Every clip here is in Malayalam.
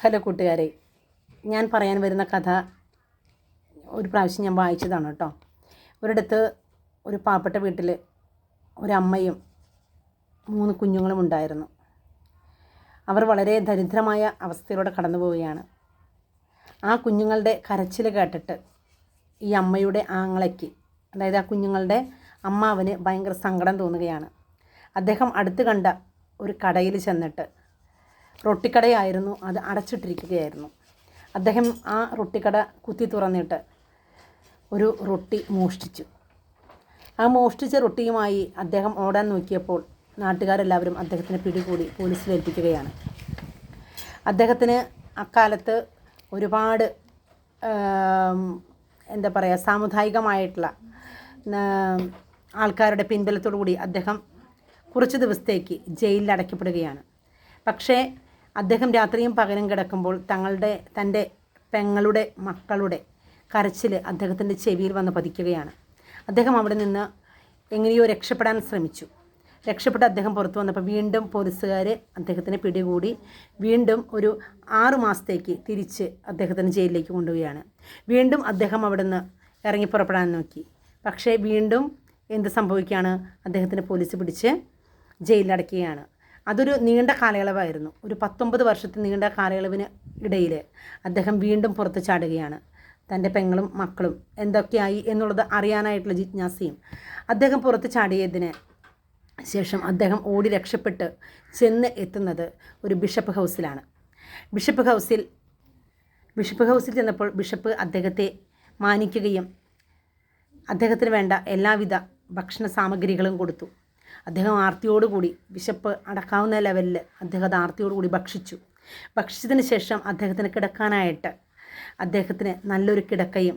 ഹലോ കൂട്ടുകാരെ ഞാൻ പറയാൻ വരുന്ന കഥ ഒരു പ്രാവശ്യം ഞാൻ വായിച്ചതാണ് കേട്ടോ. ഒരിടത്ത് ഒരു പാവപ്പെട്ട വീട്ടിൽ ഒരമ്മയും മൂന്ന് കുഞ്ഞുങ്ങളും ഉണ്ടായിരുന്നു. അവർ വളരെ ദരിദ്രമായ അവസ്ഥയിലൂടെ കടന്നു പോവുകയാണ്. ആ കുഞ്ഞുങ്ങളുടെ കരച്ചിൽ കേട്ടിട്ട് ഈ അമ്മയുടെ ആങ്ങളയ്ക്ക് അതായത് ആ കുഞ്ഞുങ്ങളുടെ അമ്മാവന് ഭയങ്കര സങ്കടം തോന്നുകയാണ്. അദ്ദേഹം അടുത്ത് കണ്ട ഒരു കടയിൽ ചെന്നിട്ട് റൊട്ടിക്കടയായിരുന്നു അത് അടച്ചിട്ടിരിക്കുകയായിരുന്നു. അദ്ദേഹം ആ റൊട്ടിക്കട കുത്തി തുറന്നിട്ട് ഒരു റൊട്ടി മോഷ്ടിച്ചു. ആ മോഷ്ടിച്ച റൊട്ടിയുമായി അദ്ദേഹം ഓടാൻ നോക്കിയപ്പോൾ നാട്ടുകാരെല്ലാവരും അദ്ദേഹത്തിന് പിടികൂടി പോലീസിൽ ഏൽപ്പിക്കുകയാണ്. അദ്ദേഹത്തിന് അക്കാലത്ത് ഒരുപാട് എന്താ പറയുക സാമുദായികമായിട്ടുള്ള ആൾക്കാരുടെ പിൻബലത്തോടു കൂടി അദ്ദേഹം കുറച്ച് ദിവസത്തേക്ക് ജയിലിൽ അടയ്ക്കപ്പെടുകയാണ്. പക്ഷേ അദ്ദേഹം രാത്രിയും പകലും കിടക്കുമ്പോൾ തങ്ങളുടെ തന്റെ പെങ്ങളുടെ മക്കളുടെ കരച്ചിൽ അദ്ദേഹത്തിന്റെ ചെവിയിൽ വന്ന് പതിക്കുകയാണ്. അദ്ദേഹം അവിടെ നിന്ന് എങ്ങനെയോ രക്ഷപ്പെടാൻ ശ്രമിച്ചു. രക്ഷപ്പെട്ട് അദ്ദേഹം പുറത്തു വന്നപ്പോൾ വീണ്ടും പോലീസുകാർ അദ്ദേഹത്തിനെ പിടികൂടി വീണ്ടും ഒരു ആറു മാസത്തേക്ക് തിരിച്ച് അദ്ദേഹത്തിന് ജയിലിലേക്ക് കൊണ്ടുപോവുകയാണ്. വീണ്ടും അദ്ദേഹം അവിടുന്ന് ഇറങ്ങി പുറപ്പെടാൻ നോക്കി. പക്ഷേ വീണ്ടും എന്ത് സംഭവിക്കുകയാണ്? അദ്ദേഹത്തിന് പോലീസ് പിടിച്ച് ജയിലിലടയ്ക്കുകയാണ് അതൊരു നീണ്ട കാലയളവായിരുന്നു. ഒരു പത്തൊമ്പത് വർഷത്തെ നീണ്ട കാലയളവിന് ഇടയിൽ അദ്ദേഹം വീണ്ടും പുറത്ത് ചാടുകയാണ്. തന്റെ പെങ്ങളും മക്കളും എന്തൊക്കെയായി എന്നുള്ളത് അറിയാനായിട്ടുള്ള ജിജ്ഞാസയും അദ്ദേഹം പുറത്ത് ചാടിയതിന് ശേഷം അദ്ദേഹം ഓടി രക്ഷപ്പെട്ട് ചെന്ന് എത്തുന്നത് ഒരു ബിഷപ്പ് ഹൗസിലാണ്. ബിഷപ്പ് ഹൗസിൽ ബിഷപ്പ് ഹൗസിൽ ചെന്നപ്പോൾ ബിഷപ്പ് അദ്ദേഹത്തെ മാനിക്കുകയും അദ്ദേഹത്തിന് വേണ്ട എല്ലാവിധ ഭക്ഷണ സാമഗ്രികളും കൊടുത്തു. അദ്ദേഹം ആർത്തിയോടുകൂടി വിശപ്പ് അടക്കാവുന്ന ലെവലിൽ അദ്ദേഹം ആർത്തിയോടുകൂടി ഭക്ഷിച്ചു. ഭക്ഷിച്ചതിന് ശേഷം അദ്ദേഹത്തിന് കിടക്കാനായിട്ട് അദ്ദേഹത്തിന് നല്ലൊരു കിടക്കയും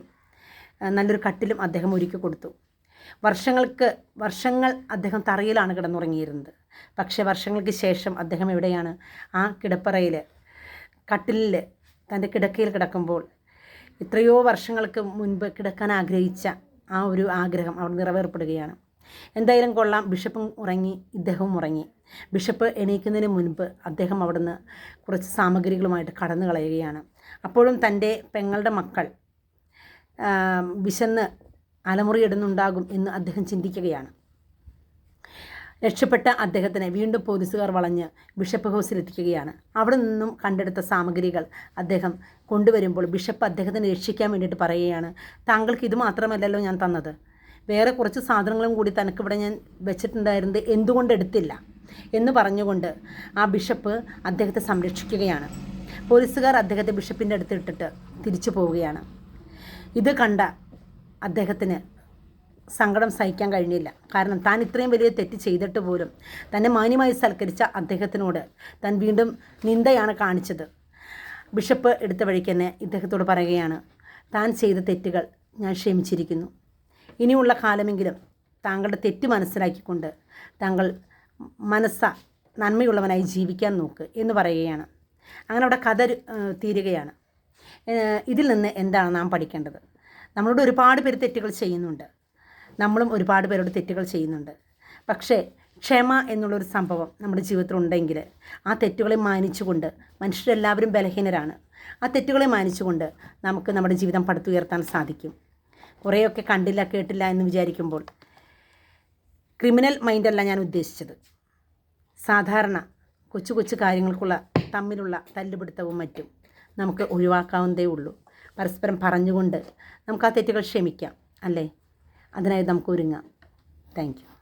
നല്ലൊരു കട്ടിലും അദ്ദേഹം ഒരുക്കി കൊടുത്തു. വർഷങ്ങൾക്ക് വർഷങ്ങൾ അദ്ദേഹം തറയിലാണ് കിടന്നുറങ്ങിയിരുന്നത്. പക്ഷേ വർഷങ്ങൾക്ക് ശേഷം അദ്ദേഹം എവിടെയാണ്? ആ കിടപ്പറയിൽ കട്ടിലിൽ തന്റെ കിടക്കയിൽ കിടക്കുമ്പോൾ എത്രയോ വർഷങ്ങൾക്ക് മുൻപ് കിടക്കാൻ ആഗ്രഹിച്ച ആ ഒരു ആഗ്രഹം അവിടെ നിറവേർപ്പെടുകയാണ്. എന്തായാലും കൊള്ളാം. ബിഷപ്പും ഉറങ്ങി ഇദ്ദേഹവും ഉറങ്ങി. ബിഷപ്പ് എണീക്കുന്നതിന് മുൻപ് അദ്ദേഹം അവിടുന്ന് കുറച്ച് സാമഗ്രികളുമായിട്ട് കടന്നു കളയുകയാണ്. അപ്പോഴും തന്റെ പെങ്ങളുടെ മക്കൾ വിശന്ന് അലമുറിയിടുന്നുണ്ടാകും എന്ന് അദ്ദേഹം ചിന്തിക്കുകയാണ്. രക്ഷപ്പെട്ട അദ്ദേഹത്തിനെ വീണ്ടും പോലീസുകാർ വളഞ്ഞ് ബിഷപ്പ് ഹൗസിലെത്തിക്കുകയാണ് അവിടെ നിന്നും കണ്ടെടുത്ത സാമഗ്രികൾ അദ്ദേഹം കൊണ്ടുവരുമ്പോൾ ബിഷപ്പ് അദ്ദേഹത്തിനെ രക്ഷിക്കാൻ വേണ്ടിയിട്ട് പറയുകയാണ് താങ്കൾക്ക് ഇത് മാത്രമല്ലല്ലോ ഞാൻ തന്നത്. വേറെ കുറച്ച് സാധനങ്ങളും കൂടി തനിക്കിവിടെ ഞാൻ വെച്ചിട്ടുണ്ടായിരുന്നത് എന്തുകൊണ്ട് എടുത്തില്ല എന്ന് പറഞ്ഞുകൊണ്ട് ആ ബിഷപ്പ് അദ്ദേഹത്തെ സംരക്ഷിക്കുകയാണ്. പോലീസുകാർ അദ്ദേഹത്തെ ബിഷപ്പിന്റെ അടുത്ത് ഇട്ടിട്ട് തിരിച്ചു പോവുകയാണ്. ഇത് കണ്ട അദ്ദേഹത്തിന് സങ്കടം സഹിക്കാൻ കഴിഞ്ഞില്ല. കാരണം താൻ ഇത്രയും വലിയ തെറ്റ് ചെയ്തിട്ട് പോലും തന്നെ മാന്യമായി സൽക്കരിച്ച അദ്ദേഹത്തിനോട് താൻ വീണ്ടും നിന്ദയാണ് കാണിച്ചത്. ബിഷപ്പ് എടുത്ത വഴിക്ക് തന്നെ ഇദ്ദേഹത്തോട് പറയുകയാണ് താൻ ചെയ്ത തെറ്റുകൾ ഞാൻ ക്ഷമിച്ചിരിക്കുന്നു. ഇനിയുള്ള കാലമെങ്കിലും താങ്കളുടെ തെറ്റ് മനസ്സിലാക്കിക്കൊണ്ട് താങ്കൾ മനസ്സ നന്മയുള്ളവനായി ജീവിക്കാൻ നോക്ക് എന്ന് പറയുകയാണ്. അങ്ങനെ അവിടെ കഥ തീരുകയാണ്. ഇതിൽ നിന്ന് എന്താണ് നാം പഠിക്കേണ്ടത്? നമ്മളോട് ഒരുപാട് പേര് തെറ്റുകൾ ചെയ്യുന്നുണ്ട്. നമ്മളും ഒരുപാട് പേരോട് തെറ്റുകൾ ചെയ്യുന്നുണ്ട്. പക്ഷേ ക്ഷമ എന്നുള്ളൊരു സംഭവം നമ്മുടെ ജീവിതത്തിൽ ഉണ്ടെങ്കിൽ ആ തെറ്റുകളെ മാനിച്ചുകൊണ്ട് മനുഷ്യരെല്ലാവരും ബലഹീനരാണ്. ആ തെറ്റുകളെ മാനിച്ചുകൊണ്ട് നമുക്ക് നമ്മുടെ ജീവിതം പടുത്തുയർത്താൻ സാധിക്കും. കുറേയൊക്കെ കണ്ടില്ല കേട്ടില്ല എന്ന് വിചാരിക്കുമ്പോൾ ക്രിമിനൽ മൈൻഡല്ല ഞാൻ ഉദ്ദേശിച്ചത്. സാധാരണ കൊച്ചു കൊച്ചു കാര്യങ്ങൾക്കുള്ള തമ്മിലുള്ള തല്ലുപിടുത്തവും മറ്റും നമുക്ക് ഒഴിവാക്കാവുന്നതേ ഉള്ളൂ. പരസ്പരം പറഞ്ഞുകൊണ്ട് നമുക്ക് ആ തെറ്റുകൾ ക്ഷമിക്കാം അല്ലേ? അതിനായി നമുക്ക് ഒരുങ്ങാം. താങ്ക്